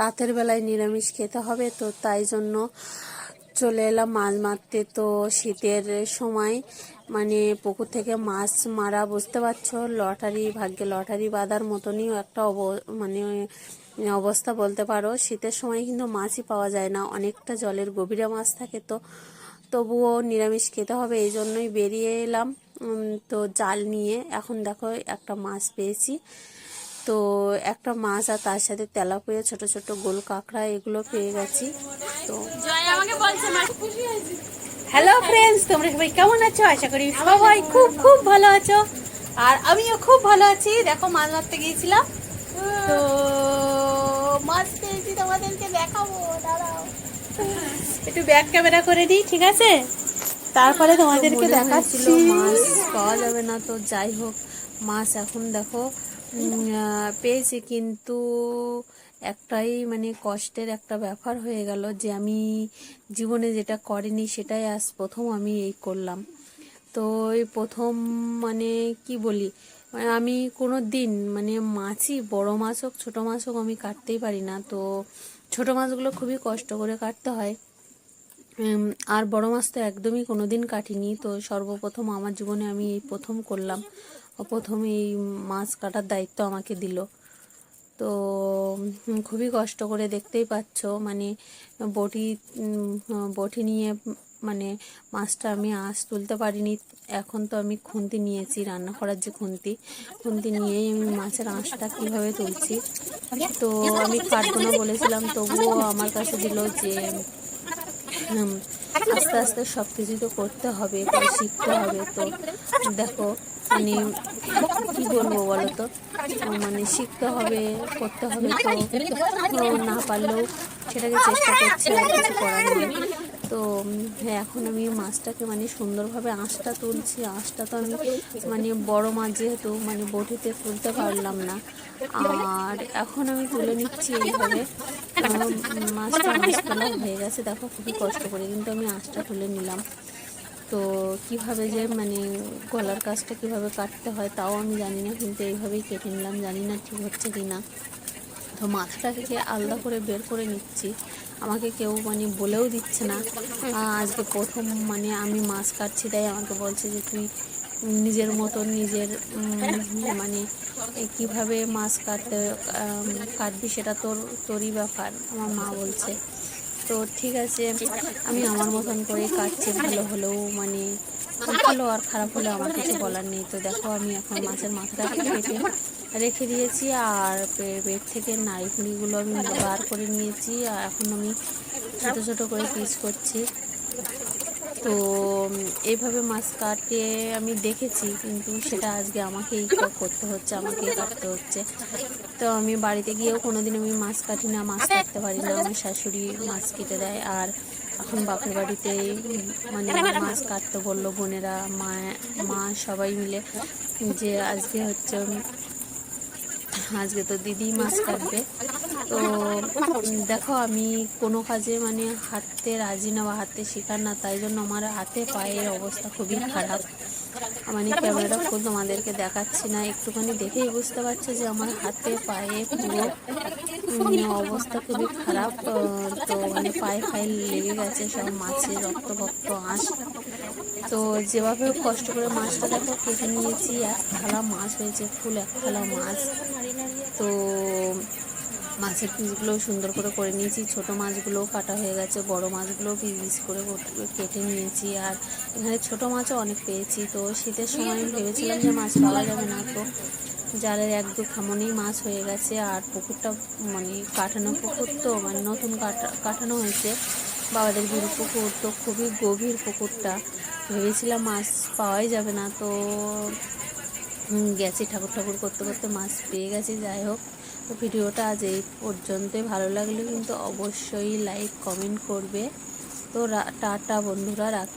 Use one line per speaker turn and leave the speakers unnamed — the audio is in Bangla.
রাতের বেলায় নিরামিষ খেতে হবে, তো তাই জন্য চলে এলাম মাছ মারতে। তো শীতের সময় মানে পুকুর থেকে মাছ মারা, বুঝতে পারছ? লটারি, ভাগ্যে লটারি বাঁধার মতনই একটা অব মানে অবস্থা বলতে পারো। শীতের সময় কিন্তু মাছই পাওয়া যায় না, অনেকটা জলের গভীরে মাছ থাকে, তো তবুও নিরামিষ খেতে হবে, এই জন্যই বেরিয়ে এলাম। তো জাল নিয়ে এখন দেখো একটা মাছ পেয়েছি। তো একটা মাছ আর তার সাথে তেলাপিয়া ছোট ছোট গোল কাঁকড়া এগুলো পেয়ে গেছি। তো হ্যালো ফ্রেন্ডস তোমরা সবাই কেমন আছো? আশা করি সবাই খুব খুব ভালো আছো। আর আমিও খুব ভালো আছি। দেখো মাছ মারতে গিয়েছিলাম। তো মাছ পেয়েছি তোমাদেরকে দেখাবো দাঁড়াও। একটু ব্যাক ক্যামেরা করে দিই ঠিক আছে? তারপরে তোমাদেরকে দেখাচ্ছিল মাছ পাওয়া যাবে না তো যাই হোক মাছ এখন দেখো পেয়েছি কিন্তু একটাই মানে কষ্টের একটা ব্যাপার হয়ে গেল যে আমি জীবনে যেটা করিনি সেটাই আজ প্রথম আমি এই করলাম। তো এই প্রথম মানে কি বলি মানে আমি কোনো দিন মানে মাছই বড় মাছ হোক ছোটো মাছ হোক আমি কাটতেই পারি না। তো ছোটো মাছগুলো খুবই কষ্ট করে কাটতে হয়। আর বড় মাছ তো একদমই কোনোদিন কাটিনি। তো সর্বপ্রথম আমার জীবনে আমি এই প্রথম করলাম। প্রথম এই মাছ কাটার দায়িত্ব আমাকে দিল। তো খুবই কষ্ট করে দেখতেই পাচ্ছ মানে বটি বটি নিয়ে মানে মাছটা আমি আঁশ তুলতে পারিনি, এখন তো আমি খুন্তি নিয়েছি, রান্না করার যে খুন্তি খুন্তি নিয়েই আমি মাছের আঁশটা কীভাবে তুলছি। তো আমি কাটবো না বলেছিলাম, তবুও আমার কাছে দিল যে আস্তে আস্তে সব কিছুই তো করতে হবে শিখতে হবে। তো দেখো মানে কি বলব বলো তো মানে শিখতে হবে, করতে হবে তো না পারলেও সেটাকে চেষ্টা করছি আর কিছু করার নেই। তো হ্যাঁ এখন আমি মাছটাকে মানে সুন্দরভাবে আঁশটা তুলছি। আঁশটা তো আমি মানে বড় মাছ যেহেতু মানে বটিতে তুলতে পারলাম না। আর এখন আমি তুলে নিচ্ছি এইভাবে। মাছটা আঁশ তোলা হয়ে গেছে, দেখো খুবই কষ্ট করে, কিন্তু আমি আঁশটা তুলে নিলাম। তো কীভাবে যে মানে গলার কাজটা কীভাবে কাটতে হয় তাও আমি জানি না, কিন্তু এইভাবেই কেটে নিলাম, জানি না ঠিক হচ্ছে কি না তো মাথাটাকে আলাদা করে বের করে নিচ্ছি, আমাকে কেউ মানে বলেও দিচ্ছে না। আজকে প্রথম মানে আমি মাছ কাটছি, তাই আমাকে বলছে যে তুই নিজের মতো নিজের মানে কীভাবে মাছ কাটতে কাটবি সেটা তোর, তোরই ব্যাপার, আমার মা বলছে। তো ঠিক আছে, আমি আমার মতন করে কাটছি, ভালো হলেও মানে ভালো আর খারাপ হলেও আমার কিছু বলার নেই। তো দেখো, আমি এখন মাছের মাথাটাকে কেটে রেখে দিয়েছি আর পেট থেকে নাড়িগুলো আমি বার করে নিয়েছি। আর এখন আমি ছোটো ছোটো করে পিস করছি। তো এইভাবে মাছ কাটে আমি দেখেছি, কিন্তু সেটা আজকে আমাকেই করতে হচ্ছে, আমাকেই কাটতে হচ্ছে। তো আমি বাড়িতে গিয়েও কোনোদিন আমি মাছ কাটি না, মাছ কাটতে পারি না, আমার শাশুড়ি মাছ কেটে দেয়। আর এখন বাপের বাড়িতে মানে মাছ কাটতে বলল বোনেরা, মা মা সবাই মিলে যে আজকে হচ্ছে আজকে তো দিদি মাছ কাটবে। তো দেখো আমি কোনো কাজে মানে হাঁটতে রাজি না বা হাঁটতে শেখার না, তাই জন্য আমার হাতে পায়ের অবস্থা খুবই খারাপ। মানে ক্যামেরাটা ফোন তোমাদেরকে দেখাচ্ছি না, একটুখানি দেখেই বুঝতে পারছে যে আমার হাতে পায়ে পুরো অবস্থা খুবই খারাপ, তো মানে পায়ে ফাইল লেগে গেছে, সব মাছের রক্ত ভক্ত আঁশ। তো যেভাবে কষ্ট করে মাছটা দেখো কেটে নিয়েছি, এক থালা মাছ হয়েছে, ফুল এক থালা মাছ। তো মাছের পিসগুলো সুন্দর করে করে নিয়েছি, ছোট মাছগুলোও কাটা হয়ে গেছে, বড় মাছগুলোও পিস করে কেটে নিয়েছি। আর এখানে ছোট মাছও অনেক পেয়েছি, তো শীতের সময় আমি ভেবেছিলাম যে মাছ পাওয়া যাবে না, তো জালের এক দু খামনেই মাছ হয়ে গেছে আর পুকুরটা মানে কাটানো পুকুর তো মানে নতুন কাটা, কাটানো হয়েছে। বাবাদের গুরু পুকুর তো খুবই গভীর পুকুরটা। ভেবেছিলাম মাছ পাওয়াই যাবে না, তো গেছি ঠাকুর ঠাকুর করতে করতে মাছ পেয়ে গেছি, যাই হোক। তো ভিডিওটা আজ এই পর্যন্তই। ভালো লাগলে কিন্তু অবশ্যই লাইক কমেন্ট করবে। তো টাটা বন্ধুরা, রাখছি।